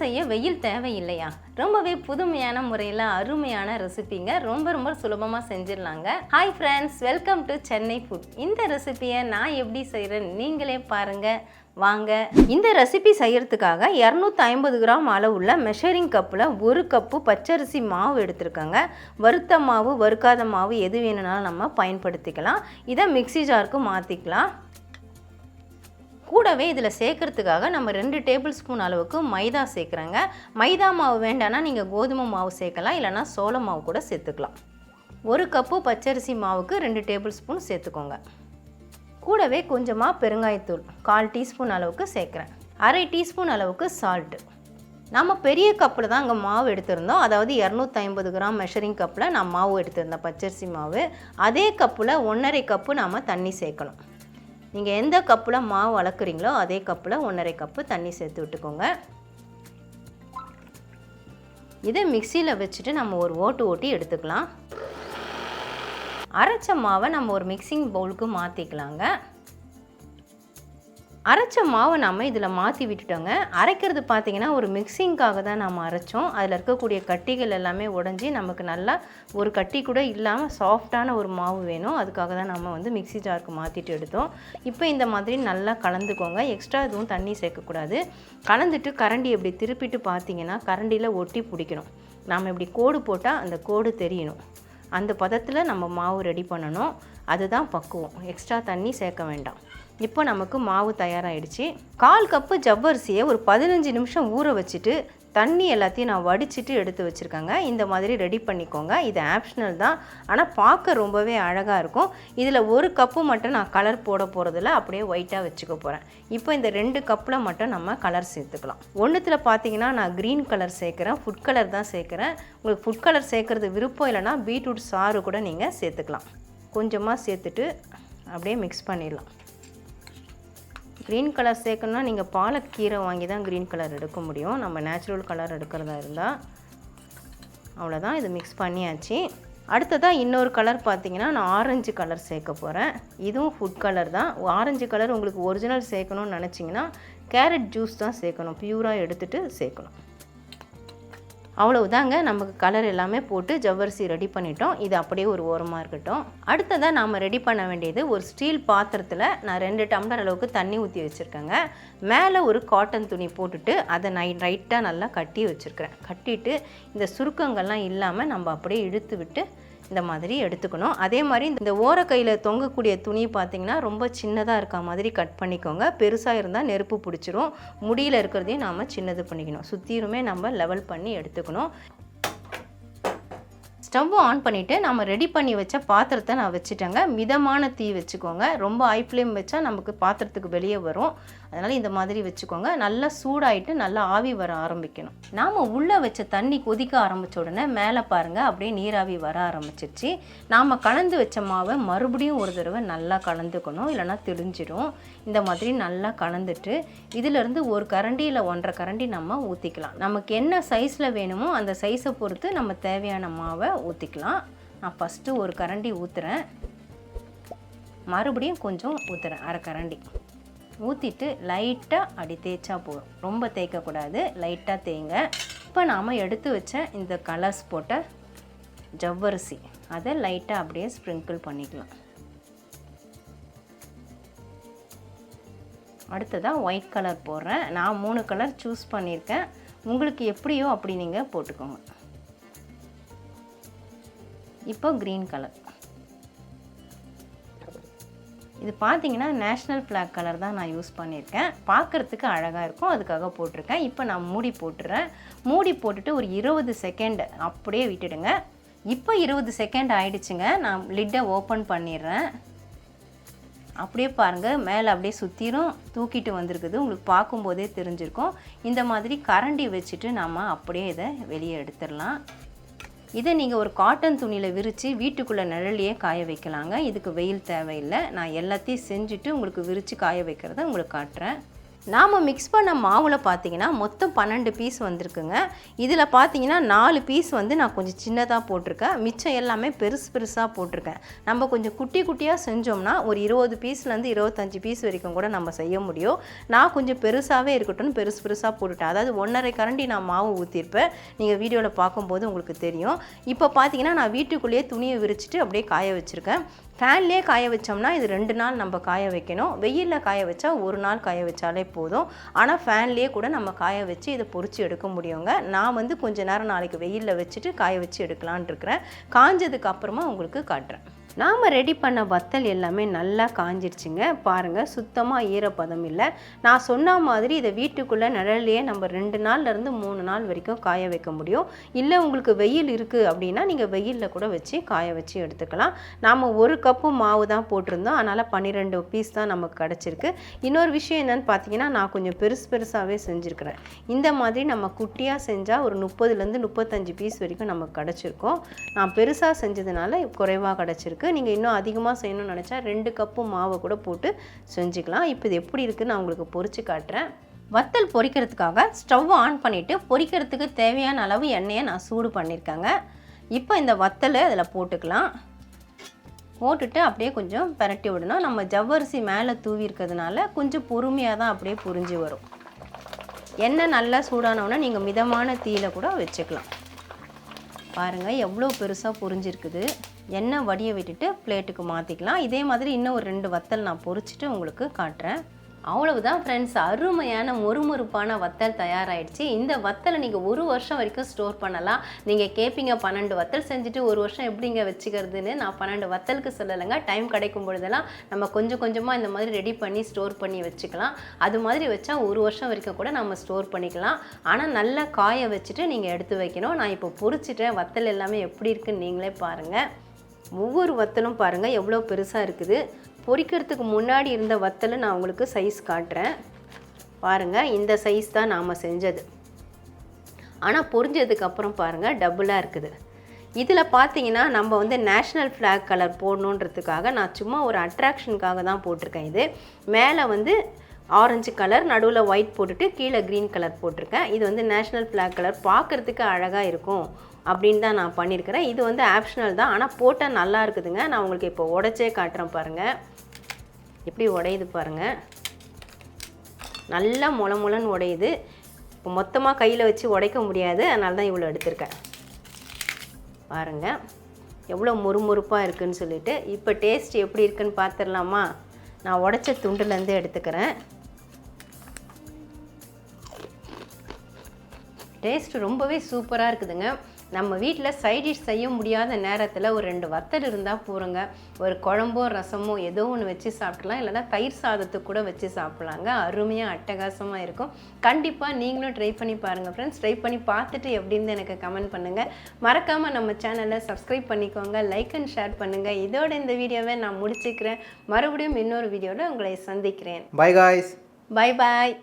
செய்ய வெயில் தேவையில்லையா? ரொம்பவே புதுமையான முறையில் அருமையான ரெசிபிங்க. ரொம்ப ரொம்ப சுலபமாக செஞ்சிடலாங்க. Hi friends welcome to Chennai food இந்த ரெசிபியை நான் எப்படி செய்கிறேன் நீங்களே பாருங்கள் வாங்க. இந்த ரெசிபி செய்யறதுக்காக இரநூத்தி ஐம்பது கிராம் அளவுள்ள மெஷரிங் கப்பில் ஒரு கப்பு பச்சரிசி மாவு எடுத்திருக்கேங்க. வறுத்த மாவு வறுக்காத மாவு எது வேணும்னாலும் நம்ம பயன்படுத்திக்கலாம். இதை மிக்ஸி ஜாருக்கு மாற்றிக்கலாம் கூடவே இதில் சேர்க்கறதுக்காக நம்ம ரெண்டு டேபிள் ஸ்பூன் அளவுக்கு மைதா சேர்க்குறேங்க. மைதா மாவு வேண்டாம்னா நீங்கள் கோதுமை மாவு சேர்க்கலாம் இல்லைனா சோள மாவு கூட சேர்த்துக்கலாம். ஒரு கப்பு பச்சரிசி மாவுக்கு ரெண்டு டேபிள் ஸ்பூன் சேர்த்துக்கோங்க. கூடவே கொஞ்சமாக பெருங்காயத்தூள் கால் டீஸ்பூன் அளவுக்கு சேர்க்குறேன். அரை டீஸ்பூன் அளவுக்கு சால்ட்டு நம்ம பெரிய கப்பில் தான் அங்கே மாவு எடுத்திருந்தோம். அதாவது இரநூத்தி ஐம்பது கிராம் மெஷரிங் கப்பில் நான் மாவு எடுத்திருந்தேன் பச்சரிசி மாவு. அதே கப்பில் ஒன்றரை கப்பு நாம் தண்ணி சேர்க்கணும். நீங்கள் எந்த கப்பில் மாவு வளர்க்குறீங்களோ அதே கப்பில் ஒன்றரை கப்பு தண்ணி சேர்த்து விட்டுக்கோங்க. இதை மிக்சியில் வச்சுட்டு நம்ம ஒரு ஓட்டு ஓட்டி எடுத்துக்கலாம். அரைச்ச மாவை நம்ம ஒரு மிக்சிங் பவுலுக்கு மாற்றிக்கலாங்க அரைச்ச மாவை நம்ம இதில் மாற்றி விட்டுட்டோங்க. அரைக்கிறது பார்த்தீங்கன்னா ஒரு மிக்சிங்காக தான் நம்ம அரைச்சோம். அதில் இருக்கக்கூடிய கட்டிகள் எல்லாமே உடஞ்சி நமக்கு நல்லா ஒரு கட்டி கூட இல்லாமல் சாஃப்டான ஒரு மாவு வேணும். அதுக்காக தான் நம்ம வந்து மிக்ஸி ஜாருக்கு மாற்றிட்டு எடுத்தோம். இப்போ இந்த மாதிரி நல்லா கலந்துக்கோங்க. எக்ஸ்ட்ரா எதுவும் தண்ணி சேர்க்கக்கூடாது. கலந்துட்டு கரண்டி இப்படி திருப்பிட்டு பார்த்தீங்கன்னா கரண்டியில் ஒட்டி பிடிக்கணும். நாம் இப்படி கோடு போட்டால் அந்த கோடு தெரியணும். அந்த பதத்தில் நம்ம மாவு ரெடி பண்ணணும். அதுதான் பக்குவம். எக்ஸ்ட்ரா தண்ணி சேர்க்க வேண்டாம். இப்போ நமக்கு மாவு தயாராகிடுச்சு கால் கப்பு ஜவ்வரிசியை ஒரு பதினஞ்சு நிமிஷம் ஊற வச்சுட்டு தண்ணி எல்லாத்தையும் நான் வடிச்சிட்டு எடுத்து வச்சுருக்கேங்க. இந்த மாதிரி ரெடி பண்ணிக்கோங்க. இது ஆப்ஷனல் தான். ஆனால் பார்க்க ரொம்பவே அழகாக இருக்கும். இதில் ஒரு கப்பு மட்டும் நான் கலர் போட போகிறதில்ல அப்படியே ஒயிட்டாக வச்சுக்க போகிறேன் இப்போ இந்த ரெண்டு கப்பில் மட்டும் நம்ம கலர் சேர்த்துக்கலாம். ஒன்றுத்தில் பார்த்தீங்கன்னா நான் க்ரீன் கலர் சேர்க்குறேன். ஃபுட் கலர் தான் சேர்க்குறேன். உங்களுக்கு ஃபுட் கலர் சேர்க்குறது விருப்பம் இல்லைனா பீட்ரூட் சாறு கூட நீங்கள் சேர்த்துக்கலாம். கொஞ்சமாக சேர்த்துட்டு அப்படியே மிக்ஸ் பண்ணிடலாம். க்ரீன் கலர் சேர்க்கணுன்னா நீங்கள் பாலக்கீரை வாங்கி தான் க்ரீன் கலர் எடுக்க முடியும். நம்ம நேச்சுரல் கலர் எடுக்கிறதா இருந்தால் அவ்வளோதான் இது மிக்ஸ் பண்ணியாச்சு. அடுத்ததாக இன்னொரு கலர் பார்த்தீங்கன்னா நான் ஆரஞ்சு கலர் சேர்க்க போகிறேன் இதுவும் ஃபுட் கலர் தான். ஆரஞ்சு கலர் உங்களுக்கு ஒரிஜினல் சேர்க்கணும்னு நினச்சிங்கன்னா கேரட் ஜூஸ் தான் சேர்க்கணும். பியூராக எடுத்துகிட்டு சேர்க்கணும். அவ்வளவுதாங்க. நமக்கு கலர் எல்லாமே போட்டு ஜவ்வரிசி ரெடி பண்ணிட்டோம். இது அப்படியே ஒரு ஓரமாக இருக்கட்டும். அடுத்ததாக நாம் ரெடி பண்ண வேண்டியது ஒரு ஸ்டீல் பாத்திரத்தில் நான் ரெண்டு டம்ளர் அளவுக்கு தண்ணி ஊற்றி வச்சுருக்கேங்க. மேலே ஒரு காட்டன் துணி போட்டுட்டு அதை நை ரைட்டாக நல்லா கட்டி வச்சுருக்கிறேன். கட்டிட்டு இந்த சுருக்கங்கள்லாம் இல்லாமல் நம்ம அப்படியே இழுத்து விட்டு இந்த மாதிரி எடுத்துக்கணும். அதே மாதிரி இந்த ஓரக்கையில் தொங்கக்கூடிய துணி பார்த்திங்கன்னா ரொம்ப சின்னதாக இருக்க மாதிரி கட் பண்ணிக்கோங்க. பெருசாக இருந்தால் நெருப்பு பிடிச்சிரும். முடியில் இருக்கிறதையும் நாம் சின்னது பண்ணிக்கணும். சுற்றிலுமே நம்ம லெவல் பண்ணி எடுத்துக்கணும். இருக்கணும் ஸ்டவ் ஆன் பண்ணிவிட்டு நம்ம ரெடி பண்ணி வச்ச பாத்திரத்தை நான் வச்சுட்டேங்க. மிதமான தீ வச்சுக்கோங்க. ரொம்ப ஹை ஃப்ளேம் வச்சா நமக்கு பாத்திரத்துக்கு வெளியே வரும். அதனால் இந்த மாதிரி வச்சுக்கோங்க. நல்லா சூடாயிட்டு நல்லா ஆவி வர ஆரம்பிக்கணும். நாம் உள்ளே வச்ச தண்ணி கொதிக்க ஆரம்பித்த உடனே மேலே பாருங்கள் அப்படியே நீராவி வர ஆரம்பிச்சிருச்சு. நாம் கலந்து வச்ச மாவை மறுபடியும் ஒரு தடவை நல்லா கலந்துக்கணும். இல்லைனா தெரிஞ்சிடும் இந்த மாதிரி நல்லா கலந்துட்டு இதிலிருந்து ஒரு கரண்டி இல்லை ஒன்றரை கரண்டி நம்ம ஊற்றிக்கலாம் நமக்கு என்ன சைஸில் வேணுமோ அந்த சைஸை பொறுத்து நம்ம தேவையான மாவை ஊற்றிக்கலாம் நான் ஃபஸ்ட்டு ஒரு கரண்டி ஊற்றுறேன் மறுபடியும் கொஞ்சம் ஊற்றுறேன் அரை கரண்டி. ஊற்றிட்டு லைட்டாக அப்படி தேய்ச்சா போதும். ரொம்ப தேய்க்கக்கூடாது லைட்டாக தேய்ங்க. இப்போ நாம் எடுத்து வச்ச இந்த கலர்ஸ் போட்ட ஜவ்வரிசி அதை லைட்டாக அப்படியே ஸ்ப்ரிங்கிள் பண்ணிக்கலாம். அடுத்ததாக ஒயிட் கலர் போடுறேன். நான் மூணு கலர் சூஸ் பண்ணியிருக்கேன். உங்களுக்கு எப்படியோ அப்படி நீங்கள் போட்டுக்கோங்க. இப்போ க்ரீன் கலர் இது பார்த்தீங்கன்னா நேஷ்னல் ஃப்ளாக் கலர் தான் நான் யூஸ் பண்ணியிருக்கேன். பார்க்குறதுக்கு அழகாக இருக்கும். அதுக்காக போட்டிருக்கேன். இப்போ நான் மூடி போட்டுறேன். மூடி போட்டுட்டு ஒரு இருபது செகண்ட் அப்படியே விட்டுடுங்க. இப்போ இருபது செகண்ட் ஆயிடுச்சுங்க. நான் லிட்டை ஓப்பன் பண்ணிடுறேன். அப்படியே பாருங்கள் மேலே அப்படியே சுற்றிலும் தூக்கிட்டு வந்திருக்குது. உங்களுக்கு பார்க்கும்போதே தெரிஞ்சிருக்கும். இந்த மாதிரி கரண்டி வச்சுட்டு நாம் அப்படியே இதை வெளியே எடுத்துடலாம். இதை நீங்கள் ஒரு காட்டன் துணியில் விரித்து வீட்டுக்குள்ளே நிழலையே காய வைக்கலாங்க. இதுக்கு வெயில் தேவையில்லை. நான் எல்லாத்தையும் செஞ்சுட்டு உங்களுக்கு விரித்து காய வைக்கிறத உங்களுக்கு காட்டுறேன். நாம் மிக்ஸ் பண்ண மாவில் பார்த்தீங்கன்னா மொத்தம் பன்னெண்டு பீஸ் வந்திருக்குங்க. இதில் பார்த்தீங்கன்னா நாலு பீஸ் வந்து நான் கொஞ்சம் சின்னதாக போட்டிருக்கேன். மிச்சம் எல்லாமே பெருசு பெருசாக போட்டிருக்கேன். நம்ம கொஞ்சம் குட்டி குட்டியாக செஞ்சோம்னா ஒரு இருபது பீஸ்லேருந்து இருபத்தஞ்சி பீஸ் வரைக்கும் கூட நம்ம செய்ய முடியும். நான் கொஞ்சம் பெருசாகவே இருக்கட்டும்னு பெருசு பெருசாக போட்டுட்டேன். அதாவது ஒன்றரை கரண்டி நான் மாவு ஊற்றிருப்பேன் நீங்கள் வீடியோவில் பார்க்கும்போது உங்களுக்கு தெரியும். இப்போ பார்த்தீங்கன்னா நான் வீட்டுக்குள்ளேயே துணியை விரிச்சிட்டு அப்படியே காய வச்சுருக்கேன். ஃபேன்லேயே காய வச்சோம்னா இது ரெண்டு நாள் நம்ம காய வைக்கணும். வெயிலில் காய வச்சா ஒரு நாள் காய வச்சாலே போதும். ஆனால் ஃபேன்லேயே கூட நம்ம காய வச்சு இதை பொறிச்சு எடுக்க முடியுங்க. நான் வந்து கொஞ்ச நேரம் நாளைக்கு வெயிலில் வச்சுட்டு காய வச்சு எடுக்கலான் இருக்கிறேன். காஞ்சதுக்கு அப்புறமா உங்களுக்கு காட்டுறேன். நாம் ரெடி பண்ண வத்தல் எல்லாமே நல்லா காஞ்சிருச்சுங்க. பாருங்கள் சுத்தமாக ஈரப்பதம் இல்லை. நான் சொன்ன மாதிரி இதை வீட்டுக்குள்ளே நிழல்லையே நம்ம ரெண்டு நாள்லேருந்து மூணு நாள் வரைக்கும் காய வைக்க முடியும். இல்லை உங்களுக்கு வெயில் இருக்குது அப்படின்னா நீங்கள் வெயிலில் கூட வச்சு காய வச்சு எடுத்துக்கலாம். நாம் ஒரு கப்பு மாவு தான் போட்டிருந்தோம். அதனால் பன்னிரெண்டு பீஸ் தான் நமக்கு கிடச்சிருக்கு. இன்னொரு விஷயம் என்னென்னு பார்த்தீங்கன்னா நான் கொஞ்சம் பெருசு பெருசாகவே செஞ்சுருக்கிறேன். இந்த மாதிரி நம்ம குட்டியாக செஞ்சால் ஒரு முப்பதுலேருந்து முப்பத்தஞ்சு பீஸ் வரைக்கும் நமக்கு கிடச்சிருக்கும். நான் பெருசாக செஞ்சதுனால குறைவாக கிடச்சிருக்கு. நீங்கள் இன்னும் அதிகமாக செய்யணும்னு நினச்சா ரெண்டு கப்பு மாவை கூட போட்டு செஞ்சுக்கலாம். இப்போ இது எப்படி இருக்குதுன்னு நான் உங்களுக்கு பொறிச்சு காட்டுறேன். வத்தல் பொறிக்கிறதுக்காக ஸ்டவ் ஆன் பண்ணிவிட்டு பொரிக்கிறதுக்கு தேவையான அளவு எண்ணெயை நான் சூடு பண்ணியிருக்கேங்க இப்போ இந்த வத்தலை அதில் போட்டுக்கலாம். போட்டுட்டு அப்படியே கொஞ்சம் பிரட்டி விடணும். நம்ம ஜவ்வரிசி மேலே தூவி இருக்கிறதுனால கொஞ்சம் பொறுமையாக தான் அப்படியே புரிஞ்சு வரும். எண்ணெய் நல்லா சூடானவுடனே நீங்கள் மிதமான தீயில கூட வச்சுக்கலாம். பாருங்கள் எவ்வளோ பெருசாக புரிஞ்சிருக்குது எண்ணெய் வடிய விட்டுட்டு பிளேட்டுக்கு மாற்றிக்கலாம் இதே மாதிரி இன்னும் ஒரு ரெண்டு வத்தல் நான் பொறிச்சிட்டு உங்களுக்கு காட்டுறேன். அவ்வளவுதான் ஃப்ரெண்ட்ஸ் அருமையான மொறுமொறுப்பான வத்தல் தயாராகிடுச்சு இந்த வத்தலை நீங்கள் ஒரு வருஷம் வரைக்கும் ஸ்டோர் பண்ணலாம். நீங்கள் கேட்பீங்க பன்னெண்டு வத்தல் செஞ்சுட்டு ஒரு வருஷம் எப்படிங்க வச்சுக்கிறதுன்னு நான் பன்னெண்டு வத்தலுக்கு சொல்லலைங்க. டைம் கிடைக்கும் பொழுதெல்லாம் நம்ம கொஞ்சம் கொஞ்சமாக இந்த மாதிரி ரெடி பண்ணி ஸ்டோர் பண்ணி வச்சுக்கலாம். அது மாதிரி வச்சா ஒரு வருஷம் வரைக்கும் கூட நம்ம ஸ்டோர் பண்ணிக்கலாம். ஆனால் நல்லா காய வச்சுட்டு நீங்கள் எடுத்து வைக்கணும். நான் இப்போ பொறிச்சிட்டேன் வத்தல் எல்லாமே எப்படி இருக்குன்னு நீங்களே பாருங்கள் ஒவ்வொரு வத்தலும் பாருங்கள் எவ்வளோ பெருசாக இருக்குது. பொரிக்கிறதுக்கு முன்னாடி இருந்த வத்தலை நான் உங்களுக்கு சைஸ் காட்டுறேன். பாருங்கள் இந்த சைஸ் தான் நாம் செஞ்சது. ஆனால் பொரிஞ்சதுக்கப்புறம் பாருங்கள் டபுளாக இருக்குது. இதில் பார்த்தீங்கன்னா நம்ம வந்து நேஷ்னல் ஃப்ளாக் கலர் போடணுன்றதுக்காக நான் சும்மா ஒரு அட்ராக்ஷனுக்காக தான் போட்டிருக்கேன் இது. மேலே வந்து ஆரஞ்சு கலர் நடுவில் ஒயிட் போட்டுட்டு கீழே க்ரீன் கலர் போட்டிருக்கேன். இது வந்து நேஷ்னல் ஃப்ளாக் கலர் பார்க்குறதுக்கு அழகாக இருக்கும். அப்படின்னு தான் நான் பண்ணியிருக்கிறேன். இது வந்து ஆப்ஷனல் தான். ஆனால் போட்டால் நல்லா இருக்குதுங்க. நான் உங்களுக்கு இப்போ உடச்சே காட்டுறேன் பாருங்கள் எப்படி உடையுது பாருங்கள் நல்லா முள முளன்னு உடையுது. இப்போ மொத்தமாக கையில் வச்சு உடைக்க முடியாது. அதனால தான் இவ்வளோ எடுத்திருக்கேன். பாருங்கள் எவ்வளோ முறுமுறுப்பாக இருக்குதுன்னு சொல்லிட்டு. இப்போ டேஸ்ட் எப்படி இருக்குன்னு பார்த்துடலாமா நான் உடைச்ச துண்டுலேருந்து எடுத்துக்கிறேன். டேஸ்ட் ரொம்பவே சூப்பராக இருக்குதுங்க. நம்ம வீட்டில் சைட் டிஷ் செய்ய முடியாத நேரத்தில் ஒரு ரெண்டு வத்தல் இருந்தால் போகிறோங்க ஒரு குழம்போ ரசமோ ஏதோ ஒன்று வச்சு சாப்பிடலாம் இல்லைனா தயிர் சாதத்துக்கு கூட வச்சு சாப்பிட்லாங்க. அருமையாக அட்டகாசமாக இருக்கும். கண்டிப்பாக நீங்களும் ட்ரை பண்ணி பாருங்கள் ஃப்ரெண்ட்ஸ் ட்ரை பண்ணி பார்த்துட்டு எப்படின்னு எனக்கு கமெண்ட் பண்ணுங்கள் மறக்காமல் நம்ம சேனலை சப்ஸ்கிரைப் பண்ணிக்கோங்க. லைக் அண்ட் ஷேர் பண்ணுங்கள் இதோட இந்த வீடியோவை நான் முடிச்சுக்கிறேன். மறுபடியும் இன்னொரு வீடியோவில் உங்களை சந்திக்கிறேன். Bye guys. Bye bye